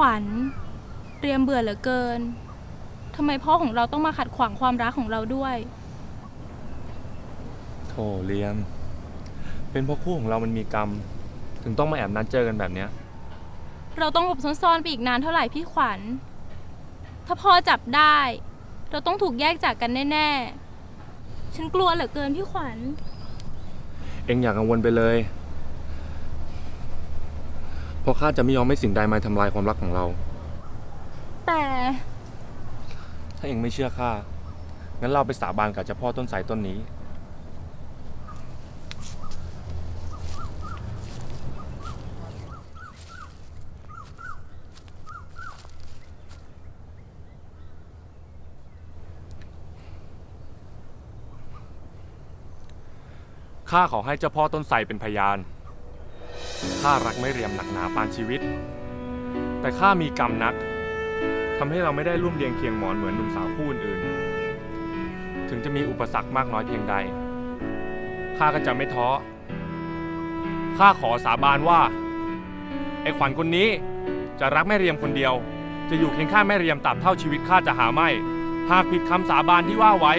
วัญ เรียมเบื่อเหลือเกินทำไมพ่อของเราต้องมาขัดขวางความรักของเราด้วย โถเลียม เป็นเพราะคู่ของเรามันมีกรรม ถึงต้องมาแอบนัดเจอกันแบบเนี้ย เราต้องหลบซ่อนๆไปอีกนานเท่าไหร่พี่ขวัญ ถ้าพ่อจับได้ เราต้องถูกแยกจากกันแน่ๆ ฉันกลัวเหลือเกินพี่ขวัญ เองอย่ากังวลไปเลยเพ ราะข้าจะไม่ยอมให้สิ่งใดมาทำลายความรักของเรา แต่ ถ้าเองไม่เชื่อข้า งั้นเราไปสาบานกับเจ้าพ่อต้นไทรต้นนี้ ข้าขอให้เจ้าพ่อต้นไทรเป็นพยาน ข้ารักไม่เรียมหนักหนาปานชีวิต แต่ข้ามีกรรมนักทำให้เราไม่ได้ร่วมเรียงเคียงหมอนเหมือนหนุ่มสาวคู่อื่นๆ ถึงจะมีอุปสรรคมากน้อยเพียงใด ข้าก็จะไม่ท้อ ข้าขอสาบานว่า ไอ้ขวัญคนนี้จะรักแม่เรียมคนเดียว จะอยู่เคียงข้างแม่เรียมตราบเท่าชีวิตข้าจะหาไม่ หากผิดคำสาบานที่ว่าไว้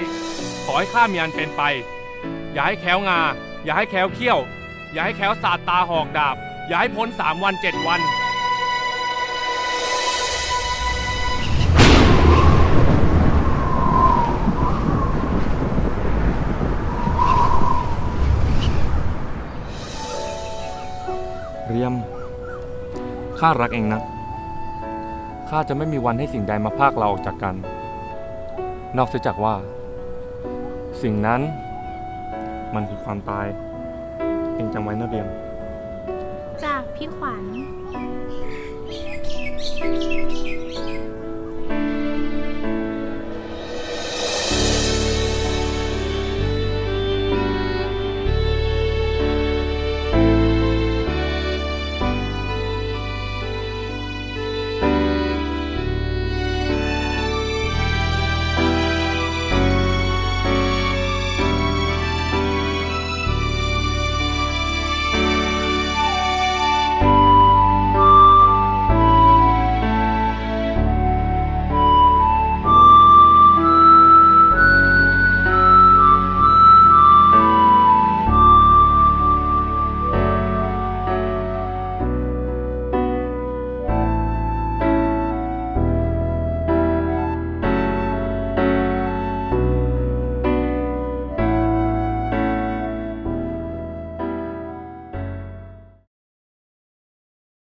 ขอให้ข้ามีอันเป็นไป อย่าให้แค้วงา อย่าให้แค้วเขี้ยว อย่าให้แค้วสาดตาหอกดาบ อย่าให้พ้นสามวันเจ็ดวัน เรียม ข้ารักเองนะ ข้าจะไม่มีวันให้สิ่งใดมาพากเราออกจากกัน นอกเสียจากว่า สิ่งนั้นมันคือความตาย เองจำไว้นะเรียม จากพี่ขวัญ